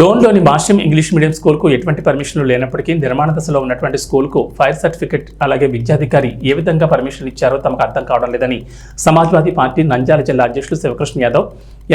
డోన్లోని Bhashyam English medium స్కూల్కు ఎటువంటి పర్మిషన్లు లేనప్పటికీ నిర్మాణ దశలో ఉన్నటువంటి స్కూల్కు ఫైర్ సర్టిఫికెట్ అలాగే విద్యాధికారి ఏ విధంగా పర్మిషన్ ఇచ్చారో తమకు అర్థం కావడం లేదని సమాజ్వాదీ పార్టీ నంద్యాల జిల్లా అధ్యక్షులు శివకృష్ణ యాదవ్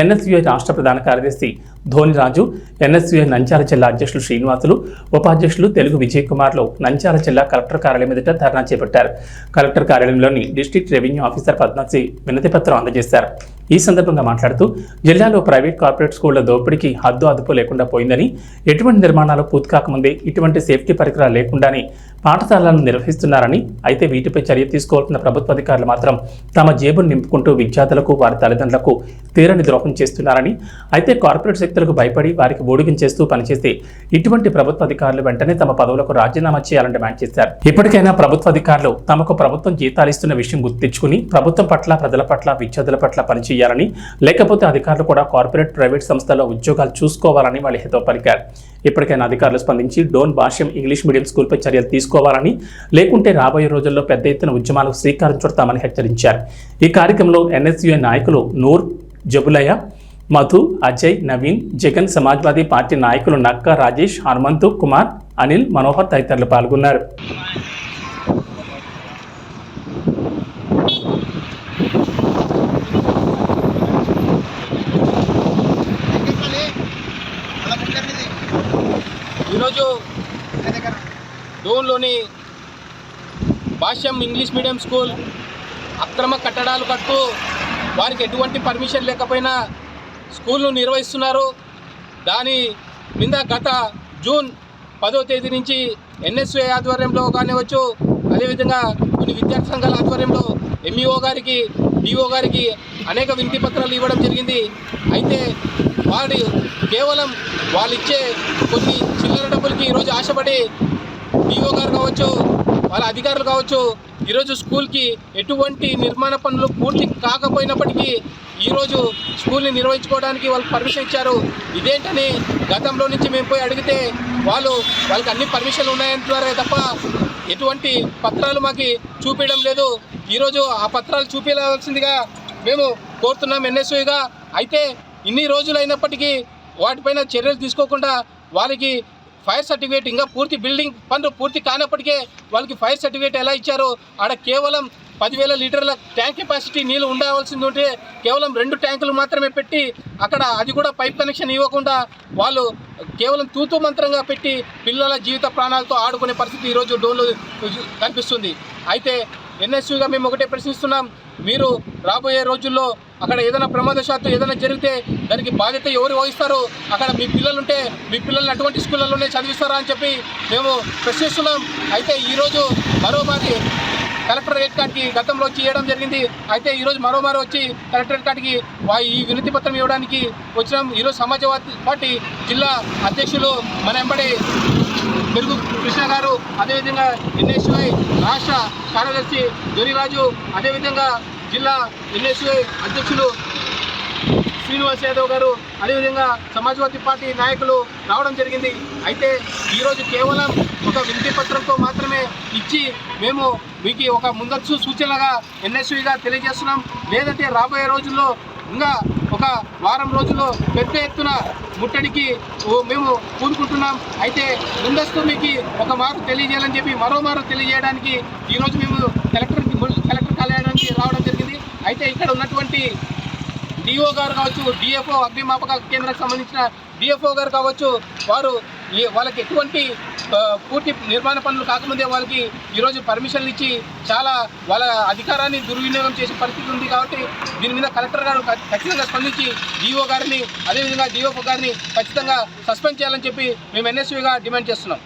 ఎన్ఎస్యుఐ రాష్ట్ర ప్రధాన కార్యదర్శి ధోనిరాజు ఎన్ఎస్యుఐ నంద్యాల జిల్లా అధ్యక్షులు శ్రీనివాసులు ఉపాధ్యక్షులు తెలుగు విజయ్ కుమార్లు నంద్యాల జిల్లా కలెక్టర్ కార్యాలయం ఎదుట ధర్నా చేపట్టారు. కలెక్టర్ కార్యాలయంలోని డిస్ట్రిక్ట్ రెవెన్యూ ఆఫీసర్ పద్మశ్రీ వినతిపత్రం అందజేశారు. ఈ సందర్భంగా మాట్లాడుతూ జిల్లాలో ప్రైవేట్ కార్పొరేట్ స్కూళ్ళ దోపిడీకి హద్దు అదుపు లేకుండా పోయిందని ఎటువంటి నిర్మాణాలు పూర్తి కాకముందే ఇటువంటి సేఫ్టీ పరికరాలు లేకుండానే పాఠశాలలను నిర్వహిస్తున్నారని అయితే వీటిపై చర్య తీసుకోవాల్సిన ప్రభుత్వ అధికారులు మాత్రం తమ జేబును నింపుకుంటూ విద్యార్థులకు వారి తల్లిదండ్రులకు తీరని ద్రోహం చేస్తున్నారని అయితే కార్పొరేట్ శక్తులకు భయపడి వారికి ఓడిగించేస్తూ పనిచేస్తే ఇటువంటి ప్రభుత్వ అధికారులు వెంటనే తమ పదవులకు రాజీనామా చేయాలని డిమాండ్ చేశారు. ఇప్పటికైనా ప్రభుత్వ అధికారులు తమకు ప్రభుత్వం జీతాలు ఇస్తున్న విషయం గుర్తించుకుని ప్రభుత్వం పట్ల ప్రజల పట్ల విద్యార్థుల పట్ల పనిచేయాలని లేకపోతే అధికారులు కూడా కార్పొరేట్ ప్రైవేట్ సంస్థల్లో ఉద్యోగాలు చూసుకోవాలని వాళ్ళు హితో పలికారు. ఇప్పటికైనా అధికారులు స్పందించి డోన్ భాష్యం ఇంగ్లీష్ మీడియం స్కూల్పై చర్యలు తీసుకోవాలని లేకుంటే రాబోయే రోజుల్లో పెద్ద ఎత్తున ఉద్యమాలకు శ్రీకారం చుడతామని హెచ్చరించారు. ఈ కార్యక్రమంలో ఎన్ఎస్యుఐ నాయకులు నూర్ జబులయ్య మధు అజయ్ నవీన్ జగన్ సమాజ్వాదీ పార్టీ నాయకులు నక్క రాజేష్ హనుమంతు కుమార్ అనిల్ మనోహర్ తదితరులు పాల్గొన్నారు. ఈరోజు డోన్లోని భాష్యం ఇంగ్లీష్ మీడియం స్కూల్ అక్రమ కట్టడాలు కట్టు వారికి ఎటువంటి పర్మిషన్ లేకపోయినా స్కూల్ను నిర్వహిస్తున్నారు. దాని మీద గత జూన్ పదో తేదీ నుంచి ఎన్ఎస్ఏ ఆధ్వర్యంలో కానివచ్చు అదేవిధంగా కొన్ని విద్యార్థి సంఘాల ఆధ్వర్యంలో ఎంఈఓ గారికి డిఓ గారికి అనేక వినతి పత్రాలు ఇవ్వడం జరిగింది. అయితే వారి కేవలం వాళ్ళు ఇచ్చే కొన్ని చిల్లర ఈరోజు ఆశపడి డిఓ గారు కావచ్చు వాళ్ళ అధికారులు కావచ్చు ఈరోజు స్కూల్కి ఎటువంటి నిర్మాణ పనులు పూర్తి కాకపోయినప్పటికీ ఈరోజు స్కూల్ని నిర్వహించుకోవడానికి వాళ్ళు పర్మిషన్ ఇచ్చారు. ఇదేంటని గతంలో నుంచి మేము పోయి అడిగితే వాళ్ళు వాళ్ళకి అన్ని పర్మిషన్లు ఉన్నాయంటున్నారే తప్ప ఎటువంటి పత్రాలు మాకు చూపించడం లేదు. ఈరోజు ఆ పత్రాలు చూపించాల్సిందిగా మేము కోరుతున్నాం ఎన్ఎస్ఓగా అయితే ఇన్ని రోజులు అయినప్పటికీ వాటిపైన చర్యలు తీసుకోకుండా వాళ్ళకి ఫైర్ సర్టిఫికేట్ ఇంకా పూర్తి బిల్డింగ్ పనులు పూర్తి కానప్పటికే వాళ్ళకి ఫైర్ సర్టిఫికేట్ ఎలా ఇచ్చారో ఆడ కేవలం పదివేల లీటర్ల ట్యాంక్ కెపాసిటీ నీళ్ళు ఉండవలసింది ఉంటే కేవలం రెండు ట్యాంకులు మాత్రమే పెట్టి అక్కడ అది కూడా పైప్ కనెక్షన్ ఇవ్వకుండా వాళ్ళు కేవలం తూతు మంత్రంగా పెట్టి పిల్లల జీవిత ప్రాణాలతో ఆడుకునే పరిస్థితి ఈరోజు డోన్లో కనిపిస్తుంది. అయితే ఎన్ఎస్యూగా మేము ఒకటే ప్రశ్నిస్తున్నాం. మీరు రాబోయే రోజుల్లో అక్కడ ఏదైనా ప్రమాదశాత్తు ఏదైనా జరిగితే దానికి బాధ్యత ఎవరు వహిస్తారు? అక్కడ మీ పిల్లలు ఉంటే మీ పిల్లల్ని అటువంటి స్కూళ్ళలోనే చదివిస్తారా అని చెప్పి మేము ప్రశ్నిస్తున్నాం అయితే ఈరోజు మరోమారి కలెక్టరేట్ కాడికి గతంలో వచ్చి ఇవ్వడం జరిగింది. అయితే ఈరోజు మరోమారి వచ్చి కలెక్టరేట్ కాడికి వా- ఈ వినతి పత్రం ఇవ్వడానికి వచ్చినాం. ఈరోజు సమాజవాదీ పార్టీ జిల్లా అధ్యక్షులు మన ఎంబడి మెరుగు కృష్ణ గారు అదేవిధంగా ఎన్ఎస్వై రాష్ట్ర కార్యదర్శి దొరిరాజు అదేవిధంగా జిల్లా ఎన్ఎస్ఏ అధ్యక్షులు శ్రీనివాస్ యాదవ్ గారు అదేవిధంగా సమాజ్వాదీ పార్టీ నాయకులు రావడం జరిగింది. అయితే ఈరోజు కేవలం ఒక వినతి పత్రంతో మాత్రమే ఇచ్చి మేము మీకు ఒక ముందస్తు సూచనగా ఎన్ఎస్యుగా తెలియజేస్తున్నాం. లేదంటే రాబోయే రోజుల్లో ఇంకా ఒక వారం రోజుల్లో పెద్ద ఎత్తున ముట్టడికి మేము కూరుకుంటున్నాం అయితే ముందస్తు మీకు ఒక మారు తెలియజేయాలని చెప్పి మరో మారు తెలియజేయడానికి ఈరోజు మేము కలెక్టర్ కలెక్టర్ రావడం జరిగింది. అయితే ఇక్కడ ఉన్నటువంటి డిఓ గారు కావచ్చు డిఎఫ్ఓ అగ్నిమాపక కేంద్రానికి సంబంధించిన డిఎఫ్ఓ గారు కావచ్చు వారు వాళ్ళకి ఎటువంటి పూర్తి నిర్మాణ పనులు కాకముందే వాళ్ళకి ఈరోజు పర్మిషన్లు ఇచ్చి చాలా వాళ్ళ అధికారాన్ని దుర్వినియోగం చేసే పరిస్థితి ఉంది కాబట్టి దీని మీద కలెక్టర్ గారు ఖచ్చితంగా స్పందించి డిఓ గారిని అదేవిధంగా డిఓ గారిని ఖచ్చితంగా సస్పెండ్ చేయాలని చెప్పి మేము ఎన్ఎస్యూగా డిమాండ్ చేస్తున్నాం.